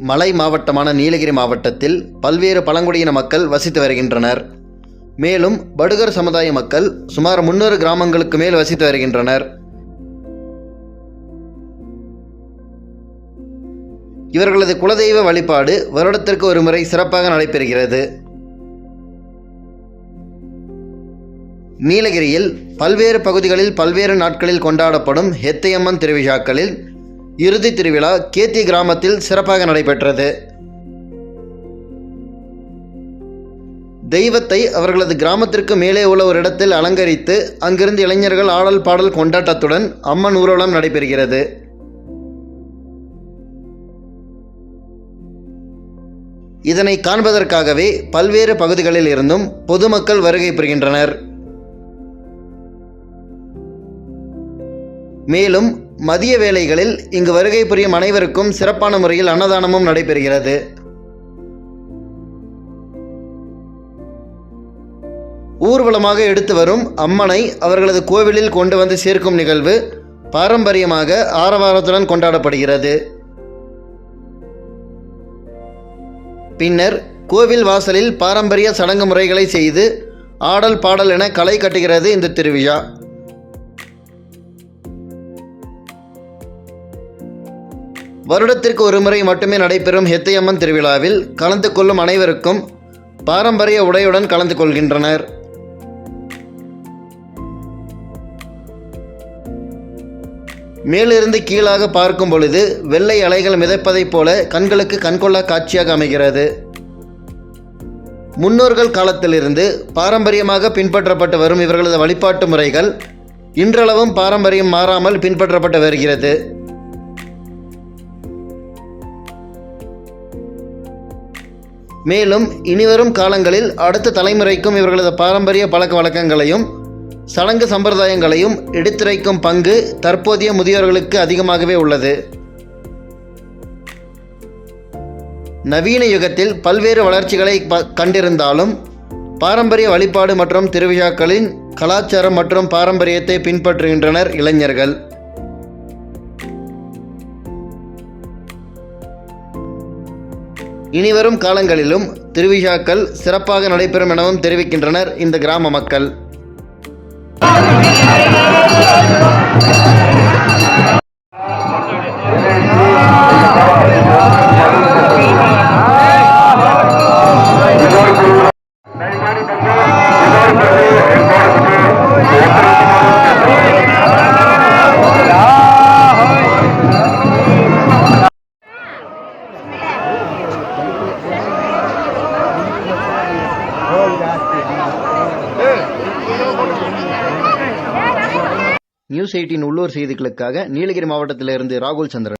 மலை மாவட்டமான நீலகிரி மாவட்டத்தில் பல்வேறு பழங்குடியின மக்கள் வசித்து வருகின்றனர். மேலும் படுகர் சமுதாய மக்கள் சுமார் முன்னூறு கிராமங்களுக்கு மேல் வசித்து வருகின்றனர். இவர்களது குலதெய்வ வழிபாடு வருடத்திற்கு ஒரு முறை சிறப்பாக நடைபெறுகிறது. நீலகிரியில் பல்வேறு பகுதிகளில் பல்வேறு நாட்களில் கொண்டாடப்படும் ஹெத்தையம்மன் திருவிழாக்களில் இறுதி திருவிழா கேத்தி கிராமத்தில் சிறப்பாக நடைபெற்றது. தெய்வத்தை அவர்களது கிராமத்திற்கு மேலே உள்ள ஒரு இடத்தில் அலங்கரித்து அங்கிருந்து இளைஞர்கள் ஆடல் பாடல் கொண்டாட்டத்துடன் அம்மன் ஊர்வலம் நடைபெறுகிறது. இதனை காண்பதற்காகவே பல்வேறு பகுதிகளில் இருந்தும் பொதுமக்கள் வருகை புரிகின்றனர். மேலும் மதிய வேளைகளில் இங்கு வருகை புரியும் அனைவருக்கும் சிறப்பான முறையில் அன்னதானமும் நடைபெறுகிறது. ஊர்வலமாக எடுத்து வரும் அம்மனை அவர்களது கோவிலில் கொண்டு வந்து சேர்க்கும் நிகழ்வு பாரம்பரியமாக ஆரவாரத்துடன் கொண்டாடப்படுகிறது. பின்னர் கோவில் வாசலில் பாரம்பரிய சடங்கு முறைகளை செய்து ஆடல் பாடல் என களை கட்டுகிறது இந்த திருவிழா. வருடத்திற்கு ஒரு முறை மட்டுமே நடைபெறும் ஹெத்தையம்மன் திருவிழாவில் கலந்து கொள்ளும் அனைவருக்கும் பாரம்பரிய உடையுடன் கலந்து கொள்கின்றனர். மேலிருந்து கீழாக பார்க்கும் பொழுது வெள்ளை அலைகள் மிதப்பதைப் போல கண்களுக்கு கண்கொள்ளா காட்சியாக அமைகிறது. முன்னோர்கள் காலத்திலிருந்து பாரம்பரியமாக பின்பற்றப்பட்டு வரும் இவர்களது வழிபாட்டு முறைகள் இன்றளவும் பாரம்பரியம் மாறாமல் பின்பற்றப்பட்டு வருகிறது. மேலும் இனிவரும் காலங்களில் அடுத்த தலைமுறைக்கும் இவர்களது பாரம்பரிய பழக்க வழக்கங்களையும் சடங்கு சம்பிரதாயங்களையும் எடுத்துரைக்கும் பங்கு தற்போதைய முதியோர்களுக்கு அதிகமாகவே உள்ளது. நவீன யுகத்தில் பல்வேறு வளர்ச்சிகளை ப- கண்டிருந்தாலும் பாரம்பரிய வழிபாடு மற்றும் திருவிழாக்களின் கலாச்சாரம் மற்றும் பாரம்பரியத்தை பின்பற்றுகின்றனர் இளைஞர்கள். இனிவரும் காலங்களிலும் திருவிழாக்கள் சிறப்பாக நடைபெறும் எனவும் தெரிவிக்கின்றனர் இந்த கிராம மக்கள். நியூஸ் எயிட்டின் உள்ளூர் செய்திகளுக்காக நீலகிரி மாவட்டத்திலிருந்து ராகுல் சந்திரன்.